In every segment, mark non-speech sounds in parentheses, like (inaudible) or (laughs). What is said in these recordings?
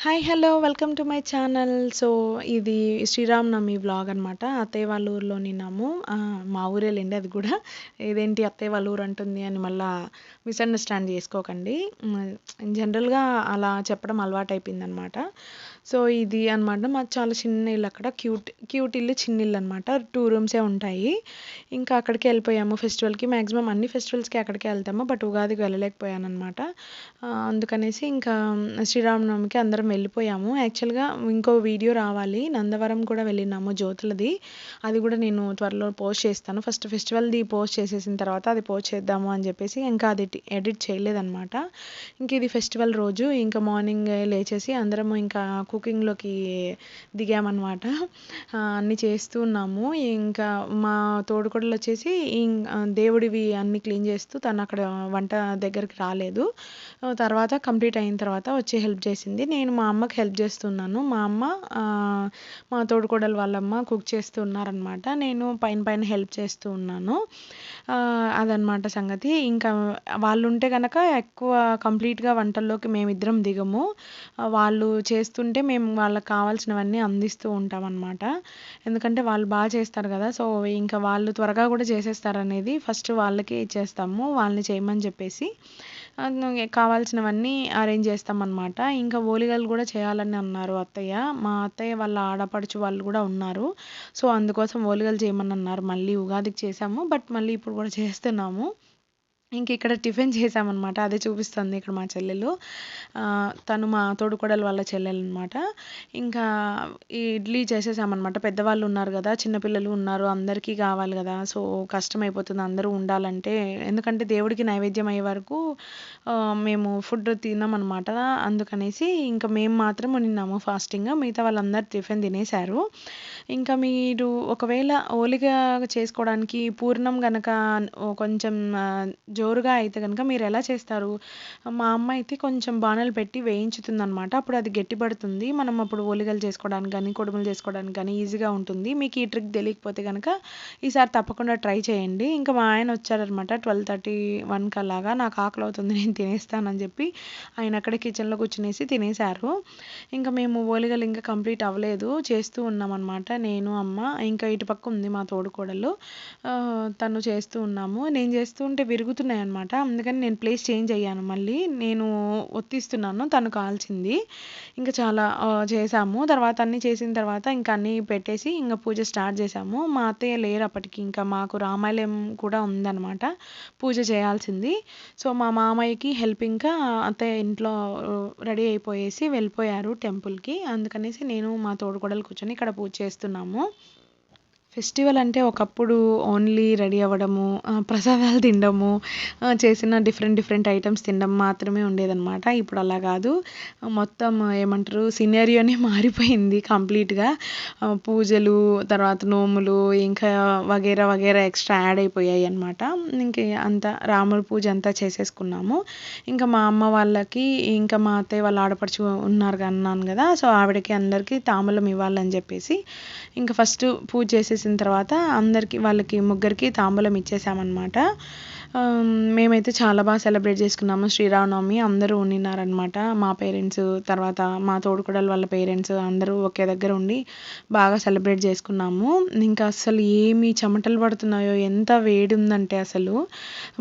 Hi hello welcome to my channel so ఇది Sri Rama Navami vlog అనమాట అత్తయ్య వాళ్ళ ఊర్లో నిన్నాము. మా ఊరే అది కూడా. ఇదేంటి అత్తయ్య వాళ్ళ ఊరు అంటుంది అని మళ్ళా మిస్అండర్స్టాండ్ చేసుకోకండి. జనరల్గా అలా చెప్పడం అలవాటు అయిపోయింది అనమాట సో ఇది అనమాట మాకు చాలా చిన్న ఇల్లు అక్కడ. క్యూట్ క్యూట్ ఇల్లు చిన్న ఇల్లు అనమాట టూ రూమ్సే ఉంటాయి. ఇంకా అక్కడికి వెళ్ళిపోయాము ఫెస్టివల్కి. మ్యాక్సిమం అన్ని ఫెస్టివల్స్కి అక్కడికే వెళ్తాము. బట్ ఉగాదికి వెళ్ళలేకపోయాను అనమాట అందుకనేసి ఇంకా శ్రీరామనవమికి అందరం వెళ్ళిపోయాము. యాక్చువల్గా ఇంకో వీడియో రావాలి. నందవరం కూడా వెళ్ళినాము జ్యోతులది. అది కూడా నేను త్వరలో పోస్ట్ చేస్తాను. ఫస్ట్ ఫెస్టివల్ది పోస్ట్ చేసేసిన తర్వాత అది పోస్ట్ చేద్దాము అని చెప్పేసి ఇంకా అది ఎడిట్ చేయలేదన్నమాట. ఇంక ఇది ఫెస్టివల్ రోజు. ఇంకా మార్నింగ్ లేచేసి అందరం ఇంకా కుకింగ్లోకి దిగామన్నమాట. అన్నీ చేస్తూ ఉన్నాము. ఇంకా మా తోడుకోడలు వచ్చేసి ఇం- దేవుడివి అన్ని క్లీన్ చేస్తూ తను అక్కడ వంట దగ్గరికి రాలేదు. తర్వాత కంప్లీట్ అయిన తర్వాత వచ్చి హెల్ప్ చేసింది. నేను మా అమ్మకి హెల్ప్ చేస్తున్నాను. మా అమ్మ మా తోడుకోడలు వాళ్ళమ్మ కుక్ చేస్తూ ఉన్నారనమాట నేను పైన పైన హెల్ప్ చేస్తూ ఉన్నాను. అదనమాట సంగతి. ఇంకా వాళ్ళు ఉంటే కనుక ఎక్కువ కంప్లీట్గా వంటల్లోకి మేమిద్దరం దిగము. వాళ్ళు చేస్తుంటే మేము వాళ్ళకి కావాల్సినవన్నీ అందిస్తూ ఉంటాం అనమాట ఎందుకంటే వాళ్ళు బాగా చేస్తారు కదా సో ఇంకా వాళ్ళు త్వరగా కూడా చేసేస్తారు అనేది ఫస్ట్ వాళ్ళకే ఇచ్చేస్తాము వాళ్ళని చేయమని చెప్పేసి. కావాల్సినవన్నీ అరేంజ్ చేస్తామన్నమాట. ఇంకా ఓలిగలు కూడా చేయాలని అన్నారు అత్తయ్య. మా అత్తయ్య వాళ్ళ ఆడపడుచు వాళ్ళు కూడా ఉన్నారు. సో అందుకోసం ఓలిగలు చేయమని అన్నారు. మళ్ళీ ఉగాదికి చేసాము బట్ మళ్ళీ ఇప్పుడు కూడా చేస్తున్నాము. ఇంక ఇక్కడ టిఫిన్ చేసామన్నమాట అదే చూపిస్తుంది ఇక్కడ మా చెల్లెలు. తను మా తోడుకోడలు వాళ్ళ చెల్లెలు అనమాట ఇంకా ఈ ఇడ్లీ చేసేసామన్నమాట. పెద్దవాళ్ళు ఉన్నారు కదా చిన్నపిల్లలు ఉన్నారు అందరికీ కావాలి కదా. సో కష్టం అయిపోతుంది అందరూ ఉండాలంటే. ఎందుకంటే దేవుడికి నైవేద్యం అయ్యే వరకు మేము ఫుడ్ తిన్నామన్నమాట అందుకనేసి ఇంకా మేము మాత్రం నిన్నాము ఫాస్టింగ్. మిగతా వాళ్ళందరూ టిఫిన్ తినేశారు. ఇంకా మీరు ఒకవేళ ఓలిగా చేసుకోవడానికి పూర్ణం కనుక కొంచెం జోరుగా అయితే కనుక మీరు ఎలా చేస్తారు? మా అమ్మ అయితే కొంచెం బాణలు పెట్టి వేయించుతుంది అనమాట అప్పుడు అది గట్టిపడుతుంది. మనం అప్పుడు ఓలిగలు చేసుకోవడానికి కానీ కుడుములు చేసుకోవడానికి కానీ ఈజీగా ఉంటుంది. మీకు ఈ ట్రిక్ తెలియకపోతే కనుక ఈసారి తప్పకుండా ట్రై చేయండి. ఇంకా మా ఆయన వచ్చారనమాట ట్వెల్వ్ థర్టీ వన్కి అలాగా నాకు ఆకలి అవుతుంది నేను తినేస్తానని చెప్పి ఆయన అక్కడ కిచెన్లో కూర్చునేసి తినేశారు. ఇంకా మేము ఓలిగలు ఇంకా కంప్లీట్ అవ్వలేదు. చేస్తూ ఉన్నామన్నమాట. నేను అమ్మ ఇంకా ఇటుపక్క ఉంది మా తోడుకోడలు. తను చేస్తూ ఉన్నాము. నేను చేస్తూ ఉంటే ఉన్నాయి అనమాట అందుకని నేను ప్లేస్ చేంజ్ అయ్యాను. మళ్ళీ నేను ఒత్తిస్తున్నాను. తను కాల్చింది. ఇంకా చాలా చేసాము తర్వాత అన్నీ చేసిన తర్వాత ఇంకా అన్నీ పెట్టేసి ఇంకా పూజ స్టార్ట్ చేసాము మా అత్తయ్య లేరు అప్పటికి. ఇంకా మాకు రామాలయం కూడా ఉందన్నమాట. పూజ చేయాల్సింది. సో మా మామయ్యకి హెల్ప్ ఇంకా అత్తయ్య ఇంట్లో రెడీ అయిపోయేసి వెళ్ళిపోయారు టెంపుల్కి అందుకనేసి నేను మా తోడుకోడలు కూర్చొని ఇక్కడ పూజ చేస్తున్నాము. ఫెస్టివల్ అంటే ఒకప్పుడు ఓన్లీ రెడీ అవ్వడము ప్రసాదాలు తినడము చేసిన డిఫరెంట్ డిఫరెంట్ ఐటమ్స్ తినడం మాత్రమే ఉండేదన్నమాట. ఇప్పుడు అలా కాదు. మొత్తం ఏమంటారు సినేరియోనే మారిపోయింది కంప్లీట్గా. పూజలు తర్వాత నోములు ఇంకా వగేరా వగేరా ఎక్స్ట్రా యాడ్ అయిపోయాయి అనమాట ఇంక అంతా రాముడి పూజ అంతా చేసేసుకున్నాము. ఇంకా మా అమ్మ వాళ్ళకి ఇంకా మా అత్తయ్య వాళ్ళు ఆడపడుచు ఉన్నారు అన్నాను కదా సో ఆవిడకి అందరికీ తాంబూలం ఇవ్వాలని చెప్పేసి ఇంకా ఫస్ట్ పూజ చేసేసిన తర్వాత అందరికి వాళ్ళకి ముగ్గురికి తాంబూలం ఇచ్చేసామన్నమాట. మేమైతే చాలా బాగా సెలబ్రేట్ చేసుకున్నాము. శ్రీరామనవమి అందరూ ఉండినారనమాట మా పేరెంట్స్ తర్వాత మా తోడుకోడలు వాళ్ళ పేరెంట్స్ అందరూ ఒకే దగ్గర ఉండి బాగా సెలబ్రేట్ చేసుకున్నాము. ఇంకా అసలు ఏమి చెమటలు పడుతున్నాయో ఎంత వేడి ఉందంటే అసలు.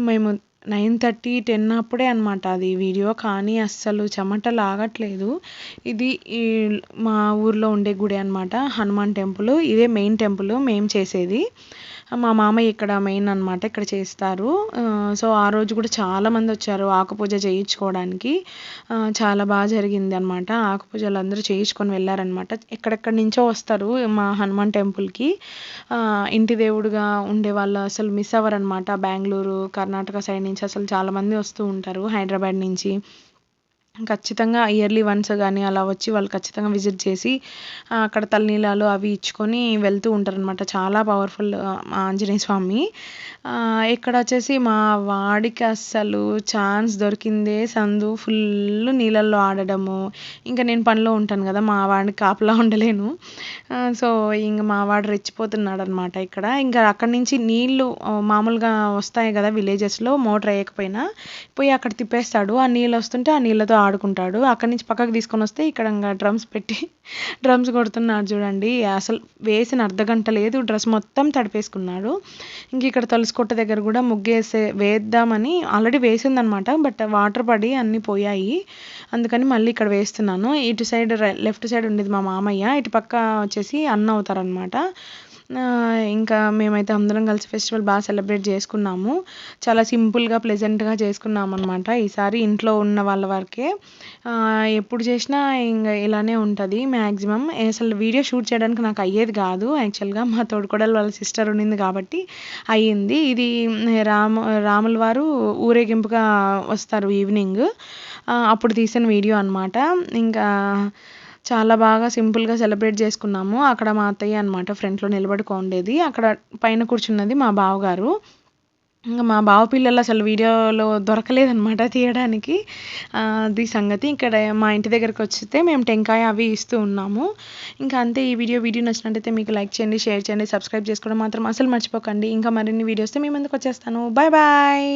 మేము నైన్ థర్టీ టెన్ అప్పుడే అనమాట అది వీడియో. కానీ అస్సలు చెమటలు ఆగట్లేదు ఇది ఈ మా ఊర్లో ఉండే గుడి అనమాట హనుమాన్ టెంపుల్. ఇదే మెయిన్ టెంపుల్ మేము చేసేది. మా మామయ్య ఇక్కడ మెయిన్ అనమాట ఇక్కడ చేస్తారు. సో ఆ రోజు కూడా చాలామంది వచ్చారు ఆకుపూజ చేయించుకోవడానికి. చాలా బాగా జరిగింది అనమాట ఆకుపూజలు అందరూ చేయించుకొని వెళ్ళారనమాట ఎక్కడెక్కడి నుంచో వస్తారు మా హనుమాన్ టెంపుల్కి. ఇంటి దేవుడుగా ఉండే వాళ్ళు అసలు మిస్ అవ్వరనమాట బెంగళూరు కర్ణాటక సైడ్ నుంచి అసలు చాలా మంది వస్తూ ఉంటారు హైదరాబాద్ నుంచి. ఖచ్చితంగా ఇయర్లీ వన్స్ కానీ అలా వచ్చి వాళ్ళు ఖచ్చితంగా విజిట్ చేసి అక్కడ తలనీలాలు అవి ఇచ్చుకొని వెళ్తూ ఉంటారనమాట చాలా పవర్ఫుల్ ఆంజనేయ స్వామి. ఇక్కడ వచ్చేసి మా వాడికి అస్సలు ఛాన్స్ దొరికిందే సందు. ఫుల్ నీళ్ళల్లో ఆడడము. ఇంకా నేను పనిలో ఉంటాను కదా మా వాడిని కాపలా ఉండలేను. సో ఇంక మా వాడు రెచ్చిపోతున్నాడు అనమాట ఇక్కడ. ఇంకా అక్కడి నుంచి నీళ్ళు మామూలుగా వస్తాయి కదా విలేజెస్లో మోటార్ వేయకపోయినా పోయి అక్కడ తిప్పేస్తాడు. ఆ నీళ్ళు వస్తుంటే ఆ నీళ్ళతో ఆడుకుంటాడు. అక్కడి నుంచి పక్కకు తీసుకొని వస్తే ఇక్కడ ఇంకా డ్రమ్స్ పెట్టి (laughs) డ్రమ్స్ కొడుతున్నాడు చూడండి. అసలు వేసిన అర్ధ గంట లేదు. డ్రెస్ మొత్తం తడిపేసుకున్నాడు. ఇంక ఇక్కడ తలుసుకొట్ట కొట్ట దగ్గర కూడా ముగ్గేసే వేద్దామని ఆల్రెడీ వేసిందనమాట. బట్ వాటర్ పడి అన్నీ పోయాయి. అందుకని మళ్ళీ ఇక్కడ వేస్తున్నాను. ఇటు సైడ్ లెఫ్ట్ సైడ్ ఉండేది మా మామయ్య. ఇటు పక్క వచ్చేసి అన్న అవుతారనమాట. ఇంకా మేమైతే అందరం కలిసి ఫెస్టివల్ బాగా సెలబ్రేట్ చేసుకున్నాము. చాలా సింపుల్గా ప్లెజెంట్గా చేసుకున్నాం అనమాట ఈసారి ఇంట్లో ఉన్న వాళ్ళ వరకే. ఎప్పుడు చేసినా ఇంకా ఇలానే ఉంటుంది. మ్యాక్సిమం అసలు వీడియో షూట్ చేయడానికి నాకు అయ్యేది కాదు. యాక్చువల్గా మా తోడుకోడలు వాళ్ళ సిస్టర్ ఉండింది కాబట్టి అయ్యింది. ఇది రాము రాముల వారు ఊరేగింపుగా వస్తారు ఈవినింగ్ అప్పుడు తీసిన వీడియో అనమాట ఇంకా చాలా బాగా సింపుల్గా సెలబ్రేట్ చేసుకున్నాము. అక్కడ మా అత్తయ్య అనమాట ఫ్రంట్లో నిలబడుకోండేది అక్కడ పైన కూర్చున్నది మా బావగారు. ఇంకా మా బావ పిల్లలు అసలు వీడియోలో దొరకలేదనమాట తీయడానికి. అది సంగతి. ఇక్కడ మా ఇంటి దగ్గరకు వచ్చితే మేము టెంకాయ అవి ఇస్తూ ఉన్నాము. ఇంకా అంతే ఈ వీడియో వీడియో నచ్చినట్టయితే మీకు లైక్ చేయండి షేర్ చేయండి సబ్స్క్రైబ్ చేసుకోవడం మాత్రం అసలు మర్చిపోకండి. ఇంకా మరిన్ని వీడియోస్తో మీ ముందుకు వచ్చేస్తాను. Bye bye.